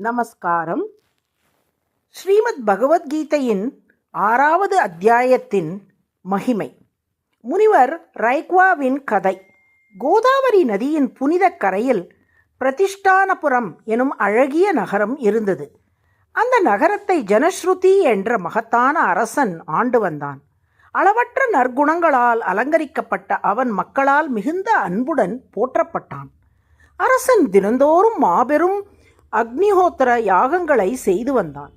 நமஸ்காரம். ஸ்ரீமத் பகவத்கீதையின் ஆறாவது அத்தியாயத்தின் மகிமை. முனிவர் ரைக்வாவின் கதை. கோதாவரி நதியின் புனித கரையில் பிரதிஷ்டானபுரம் எனும் அழகிய நகரம் இருந்தது. அந்த நகரத்தை ஜனஸ்ருதி என்ற மகத்தான அரசன் ஆண்டு வந்தான். அளவற்ற நற்குணங்களால் அலங்கரிக்கப்பட்ட அவன் மக்களால் மிகுந்த அன்புடன் போற்றப்பட்டான். அரசன் தினந்தோறும் மாபெரும் அக்னிஹோத்திர யாகங்களை செய்து வந்தான்.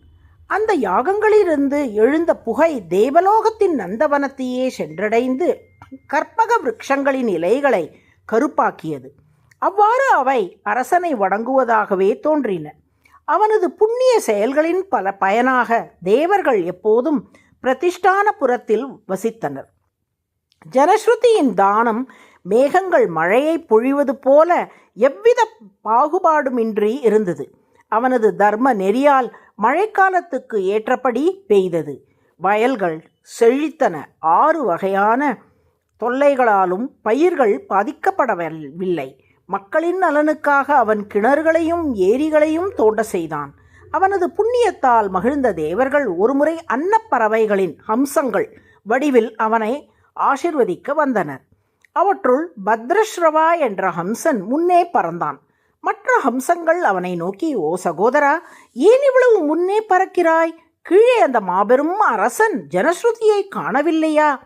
அந்த யாகங்களிலிருந்து எழுந்த புகை தேவலோகத்தின் நந்தவனத்தையே சென்றடைந்து கற்பக விரக்ஷங்களின் இலைகளை கருப்பாக்கியது. அவ்வாறு அவை அரசனை வணங்குவதாகவே தோன்றின. அவனது புண்ணிய செயல்களின் பல பயனாக தேவர்கள் எப்போதும் பிரதிஷ்டான புறத்தில் வசித்தனர். ஜனஸ்ருதியின் தானம் மேகங்கள் மழையை பொழிவது போல எவ்வித பாகுபாடுமின்றி இருந்தது. அவனது தர்ம நெறியால் மழைக்காலத்துக்கு ஏற்றபடி பெய்தது. வயல்கள் செழித்தன. ஆறு வகையான தொல்லைகளாலும் பயிர்கள் பாதிக்கப்படவில்லை. மக்களின் நலனுக்காக அவன் கிணறுகளையும் ஏரிகளையும் தோண்ட செய்தான். அவனது புண்ணியத்தால் மகிழ்ந்த தேவர்கள் ஒருமுறை அன்னப்பறவைகளின் ஹம்சங்கள் வடிவில் அவனை ஆசிர்வதிக்க வந்தனர். அவற்றுள் பத்ரஸ்ரவா என்ற ஹம்சன் முன்னே பறந்தான். மற்ற ஹம்சங்கள் அவனை நோக்கி ஓ சகோதரா ஏன் இவ்வளவு முன்னே பறக்கிறாய்? கீழே அந்த மாபெரும் அரசன் ஜனஸ்ருதியை காணவில்லையா?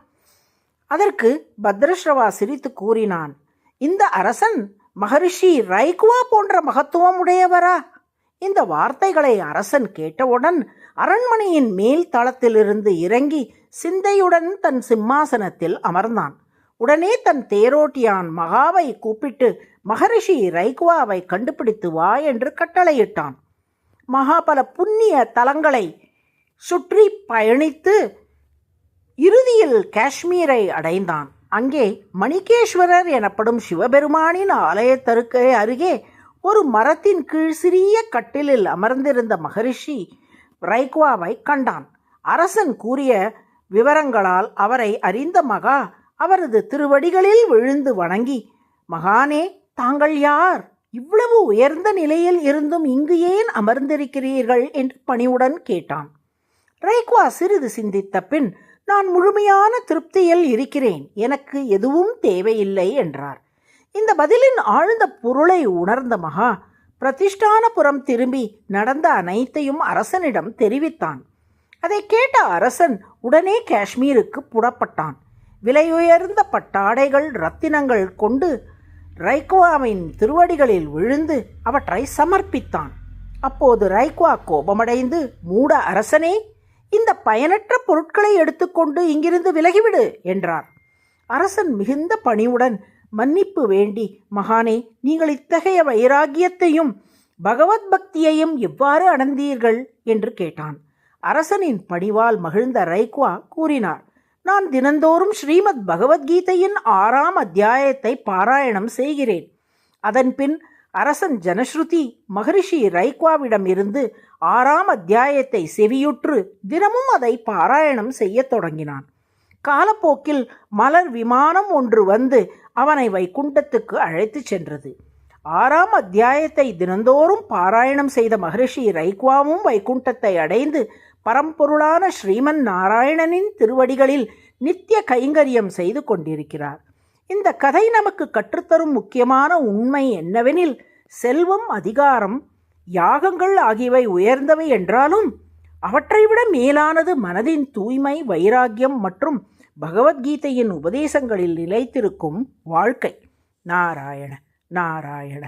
அதற்கு பத்ரஸ்ரவா சிரித்து கூறினான் இந்த அரசன் மகரிஷி ரைக்குவா போன்ற மகத்துவம் உடையவரா இந்த வார்த்தைகளை அரசன் கேட்டவுடன் அரண்மனையின் மேல் தளத்திலிருந்து இறங்கி சிந்தையுடன் தன் சிம்மாசனத்தில் அமர்ந்தான். உடனே தன் தேரோட்டியான் மகாவை கூப்பிட்டு மகரிஷி ரைகுவாவை கண்டுபிடித்து வா என்று கட்டளையிட்டான். மகா பல புண்ணிய தலங்களை சுற்றி பயணித்து இறுதியில் காஷ்மீரை அடைந்தான். அங்கே மணிகேஸ்வரர் எனப்படும் சிவபெருமானின் ஆலயத்தருக்கே அருகே ஒரு மரத்தின் கீழ் சிறிய கட்டிலில் அமர்ந்திருந்த மகரிஷி ரைக்வாவை கண்டான். அரசன் கூறிய விவரங்களால் அவரை அறிந்த மகா அவரது திருவடிகளில் விழுந்து வணங்கி மகானே தாங்கள் யார்? இவ்வளவு உயர்ந்த நிலையில் இருந்தும் இங்கு ஏன் அமர்ந்திருக்கிறீர்கள்? என்று பணிவுடன் கேட்டான். ரைக்வா சிறிது சிந்தித்த பின் நான் முழுமையான திருப்தியில் இருக்கிறேன். எனக்கு எதுவும் தேவையில்லை என்றார். இந்த பதிலின் ஆழ்ந்த பொருளை உணர்ந்த மகா பிரதிஷ்டானபுரம் திரும்பி நடந்த அனைத்தையும் அரசனிடம் தெரிவித்தான். அதை கேட்ட அரசன் உடனே காஷ்மீருக்கு புறப்பட்டான். விலையுயர்ந்த பட்டாடைகள் ரத்தினங்கள் கொண்டு ரைக்வாவின் திருவடிகளில் விழுந்து அவற்றை சமர்ப்பித்தான். அப்போது ரைக்வா கோபமடைந்து மூட அரசனே இந்த பயனற்ற பொருட்களை எடுத்துக்கொண்டு இங்கிருந்து விலகிவிடு என்றார். அரசன் மிகுந்த பணிவுடன் மன்னிப்பு வேண்டி மகானே நீங்கள் இத்தகைய வைராகியத்தையும் பகவத் பக்தியையும் எவ்வாறு அடைந்தீர்கள்? என்று கேட்டான். அரசனின் பணிவால் மகிழ்ந்த ரைக்வா கூறினார் நான் தினந்தோறும் ஸ்ரீமத் பகவத்கீதையின் ஆறாம் அத்தியாயத்தை பாராயணம் செய்கிறேன். அதன்பின் அரசன் ஜனஸ்ருதி மகரிஷி ரைக்வாவிடம் இருந்து ஆறாம் அத்தியாயத்தை செவியுற்று தினமும் அதை பாராயணம் செய்யத் தொடங்கினான். காலப்போக்கில் மலர் விமானம் ஒன்று வந்து அவனை வைகுண்டத்துக்கு அழைத்துச் சென்றது. ஆறாம் அத்தியாயத்தை தினந்தோறும் பாராயணம் செய்த மகரிஷி ரைக்வாவும் வைகுண்டத்தை அடைந்து பரம்பொருளான ஸ்ரீமன் நாராயணனின் திருவடிகளில் நித்திய கைங்கரியம் செய்து கொண்டிருக்கிறார். இந்த கதை நமக்கு கற்றுத்தரும் முக்கியமான உண்மை என்னவெனில் செல்வம் அதிகாரம் யாகங்கள் ஆகியவை உயர்ந்தவை என்றாலும் அவற்றை விட மேலானது மனதின் தூய்மை வைராக்கியம் மற்றும் பகவத்கீதையின் உபதேசங்களில் நிலைத்திருக்கும் வாழ்க்கை. நாராயண நாராயண.